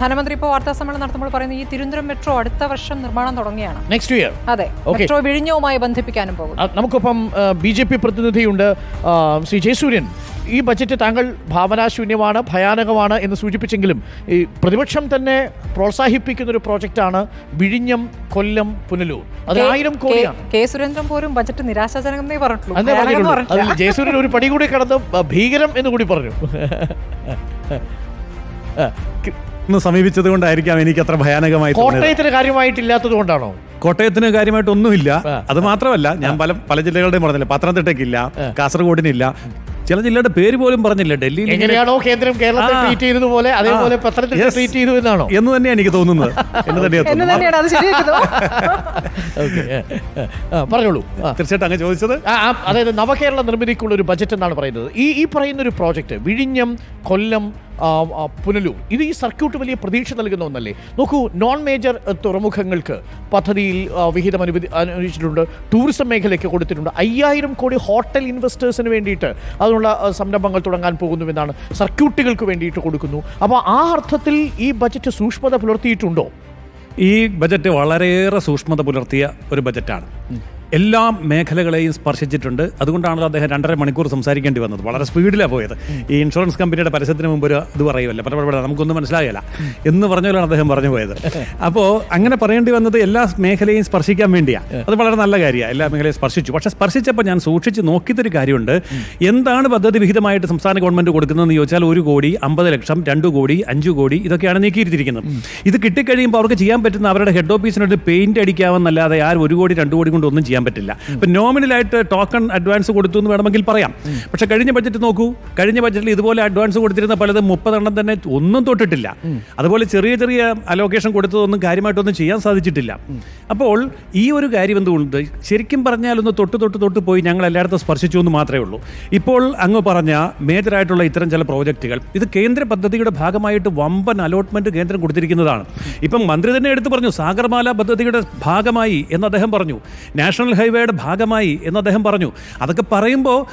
ധനമന്ത്രി ഇപ്പോൾ വാർത്താ സമ്മേളനം നടത്തുമ്പോൾ പറയുന്നത് ഈ തിരുവനന്തപുരം മെട്രോ അടുത്ത വർഷം നിർമ്മാണം തുടങ്ങിയാണ് നെക്സ്റ്റ് ഇയർ അതെ. മെട്രോ വിഴിഞ്ഞവുമായി ബന്ധിപ്പിക്കാനും പോകും നമുക്കൊപ്പം ബി ജെ പി പ്രതിനിധിയുണ്ട് ശ്രീ ജയസൂര്യൻ. ഈ ബജറ്റ് താങ്കൾ ഭാവനാശൂന്യമാണ് ഭയാനകമാണ് എന്ന് സൂചിപ്പിച്ചെങ്കിലും ഈ പ്രതിപക്ഷം തന്നെ പ്രോത്സാഹിപ്പിക്കുന്ന ഒരു പ്രോജക്റ്റാണ് വിഴിഞ്ഞം കൊല്ലം പുനലൂർ. അത് ആയിരം കോടിയാണ്. കെ സുരേന്ദ്രൻ പോലും ബജറ്റ് നിരാശാജനകം പറഞ്ഞിട്ടുള്ളൂ. അതിൽ ജയസൂര്യൻ ഒരു പടി കൂടി കടന്ന് ഭീകരം എന്ന് കൂടി പറഞ്ഞു. ഒന്ന് സമീപിച്ചത് കൊണ്ടായിരിക്കാം എനിക്ക് അത്ര ഭയാനകമായി തോന്നിയത്. കോട്ടയത്തിന് കാര്യമായിട്ടില്ലാത്തത് കൊണ്ടാണോ? കോട്ടയത്തിന് കാര്യമായിട്ടൊന്നുമില്ല ഒന്നുമില്ല. അത് മാത്രമല്ല ഞാൻ പല പല ജില്ലകളുടെയും പറഞ്ഞില്ല പത്തനംതിട്ടയ്ക്കില്ല കാസർഗോഡിനില്ല. ചില ജില്ലയുടെ പേര് പോലും പറഞ്ഞില്ല ഡൽഹിയിൽ ഇങ്ങനെ- എങ്ങനെയാണോ കേന്ദ്രം കേരളത്തെ ആ. ട്രീറ്റ് ചെയ്തതുപോലെ അതേപോലെ ആ. പത്തനംതിട്ട Yes. ട്രീറ്റ് ചെയ്തു എന്നാണോ? എന്ന് തന്നെയാണ് എനിക്ക് തോന്നുന്നത്. എന്ന് തന്നെയാണ് എന്ന് തോന്നുന്നത്. തന്നെയാണ് അത് ശരിയാക്കുന്നത്. പറഞ്ഞോളൂ. ആ. തീർച്ചയായിട്ടും അങ്ങ് ചോദിച്ചത്? ആ, ആ, അതായത് നവകേരള നിർമ്മിതിക്കുള്ള ഒരു ബജറ്റ് എന്നാണ് പറയുന്നത്. ഈ ഈ പറയുന്ന ഒരു പ്രോജക്റ്റ് വിഴിഞ്ഞം കൊല്ലം പുനലൂർ. ഇത് ഈ സർക്യൂട്ട് വലിയ പ്രതീക്ഷ നൽകുന്ന ഒന്നല്ലേ? നോക്കൂ നോൺ മേജർ തുറമുഖങ്ങൾക്ക് പദ്ധതിയിൽ വിഹിതം അനുവദി അനുവദിച്ചിട്ടുണ്ട്. ടൂറിസം മേഖലയ്ക്ക് കൊടുത്തിട്ടുണ്ട്. അയ്യായിരം കോടി ഹോട്ടൽ ഇൻവെസ്റ്റേഴ്സിന് വേണ്ടിയിട്ട് അതിനുള്ള സംരംഭങ്ങൾ തുടങ്ങാൻ പോകുന്നുവെന്നാണ് സർക്യൂട്ടുകൾക്ക് വേണ്ടിയിട്ട് കൊടുക്കുന്നു. അപ്പോൾ ആ അർത്ഥത്തിൽ ഈ ബജറ്റ് സൂക്ഷ്മത പുലർത്തിയിട്ടുണ്ടോ? ഈ ബജറ്റ് വളരെയേറെ സൂക്ഷ്മത പുലർത്തിയ ഒരു ബജറ്റാണ് എല്ലാ മേഖലകളെയും സ്പർശിച്ചിട്ടുണ്ട്. അതുകൊണ്ടാണല്ലോ അദ്ദേഹം രണ്ടര മണിക്കൂർ സംസാരിക്കേണ്ടി വന്നത്. വളരെ സ്പീഡിലാണ് പോയത്. ഈ ഇൻഷുറൻസ് കമ്പനിയുടെ പരസ്യത്തിന് മുമ്പ് ഒരു ഇത് പറയുമല്ലോ. പല നമുക്കൊന്നും മനസ്സിലാകില്ല എന്ന് പറഞ്ഞാലാണ് അദ്ദേഹം പറഞ്ഞു പോയത്. അപ്പോൾ അങ്ങനെ പറയേണ്ടി വന്നത് എല്ലാ മേഖലയും സ്പർശിക്കാൻ വേണ്ടിയാണ് അത് വളരെ നല്ല കാര്യമാണ് എല്ലാ മേഖലയും സ്പർശിച്ചു. പക്ഷേ സ്പർശിച്ചപ്പോൾ ഞാൻ സൂക്ഷിച്ച് നോക്കിയതൊരു കാര്യമുണ്ട്. എന്താണ് പദ്ധതി വിഹിതമായിട്ട് സംസ്ഥാന ഗവൺമെന്റ് കൊടുക്കുന്നതെന്ന് ചോദിച്ചാൽ ഒരു കോടി അമ്പത് ലക്ഷം രണ്ട് കോടി അഞ്ച് കോടി ഇതൊക്കെയാണ് നീക്കിയിരിക്കുന്നത്. ഇത് കിട്ടിക്കഴിയുമ്പോൾ അവർക്ക് ചെയ്യാൻ പറ്റുന്ന അവരുടെ ഹെഡ് ഓഫീസിനൊരു പെയിന്റ് അടിക്കാമെന്നല്ലാതെ ആരും ഒരു കോടി രണ്ട് കോടി കൊണ്ട് ഒന്നും ചെയ്യാൻ പറ്റില്ല. ഇപ്പം നോമിനലായിട്ട് ടോക്കൺ അഡ്വാൻസ് കൊടുത്തു എന്ന് വേണമെങ്കിൽ പറയാം. പക്ഷെ കഴിഞ്ഞ ബഡ്ജറ്റ് നോക്കൂ. കഴിഞ്ഞ ബഡ്ജറ്റിൽ ഇതുപോലെ അഡ്വാൻസ് കൊടുത്തിരുന്ന പലതും മുപ്പതെണ്ണം തന്നെ ഒന്നും തൊട്ടിട്ടില്ല. അതുപോലെ ചെറിയ ചെറിയ അലോക്കേഷൻ കൊടുത്തതൊന്നും കാര്യമായിട്ടൊന്നും ചെയ്യാൻ സാധിച്ചിട്ടില്ല. അപ്പോൾ ഈ ഒരു കാര്യം എന്തുകൊണ്ട്? ശരിക്കും പറഞ്ഞാൽ ഒന്ന് തൊട്ട് തൊട്ട് തൊട്ട് പോയി ഞങ്ങൾ എല്ലായിടത്തും സ്പർശിച്ചു എന്ന് മാത്രമേ ഉള്ളൂ. ഇപ്പോൾ അങ്ങ് പറഞ്ഞ മേജറായിട്ടുള്ള ഇത്തരം ചില പ്രോജക്റ്റുകൾ ഇത് കേന്ദ്ര പദ്ധതിയുടെ ഭാഗമായിട്ട് വമ്പൻ അലോട്ട്മെന്റ് കേന്ദ്രം കൊടുത്തിരിക്കുന്നതാണ്. ഇപ്പം മന്ത്രി തന്നെ എടുത്തു പറഞ്ഞു സാഗർമാല പദ്ധതിയുടെ ഭാഗമായി എന്ന് അദ്ദേഹം പറഞ്ഞു. നാഷണൽ ഹൈവേയുടെ ഭാഗമായി എന്ന് അദ്ദേഹം പറഞ്ഞു. അതൊക്കെ പറയുമ്പോൾ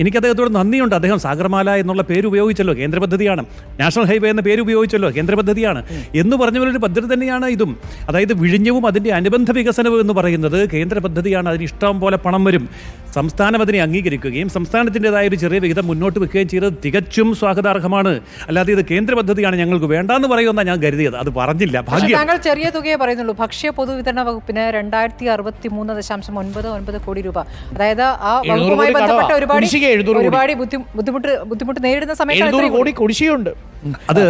എനിക്ക് അദ്ദേഹത്തോട് നന്ദിയുണ്ട്. അദ്ദേഹം സാഗർമാല എന്നുള്ള പേര് ഉപയോഗിച്ചല്ലോ. കേന്ദ്ര പദ്ധതിയാണ്. നാഷണൽ ഹൈവേ എന്ന പേര് ഉപയോഗിച്ചല്ലോ. കേന്ദ്ര പദ്ധതിയാണ്. എന്ന് പറഞ്ഞ ഒരു പദ്ധതി തന്നെയാണ് ഇതും. അതായത് വിഴിഞ്ഞവും അതിന്റെ അനുബന്ധ വികസനവും എന്ന് പറയുന്നത് കേന്ദ്ര പദ്ധതിയാണ്. അതിന് ഇഷ്ടം പോലെ പണം വരും. സംസ്ഥാനം അതിനെ അംഗീകരിക്കുകയും സംസ്ഥാനത്തിന്റെതായ ഒരു ചെറിയ വിഹിതം മുന്നോട്ട് വെക്കുകയും ചെയ്തത് തികച്ചും സ്വാഗതാർഹമാണ്. അല്ലാതെ ഇത് കേന്ദ്ര പദ്ധതിയാണ് ഞങ്ങൾക്ക് വേണ്ടെന്ന് പറയുമെന്നാണ് ഞാൻ കരുതിയത്. അത് പറഞ്ഞില്ല. ഞങ്ങൾ ഭാഗ്യം. താങ്കൾ ചെറിയ തുകയെ പറയുന്നുള്ളൂ. ഭക്ഷ്യ പൊതുവിതരണ വകുപ്പിന് രണ്ടായിരത്തി അറുപത്തി മൂന്ന് ദശാംശം ഒൻപത് ഒൻപത് കോടി രൂപ. അതായത് ആ വകുപ്പുമായി ബന്ധപ്പെട്ട. ഒരുപാട് ഒരുപാട് ബുദ്ധി- ബുദ്ധിമുട്ട് ബുദ്ധിമുട്ട് നേരിടുന്ന സമയത്ത് കോടി അത്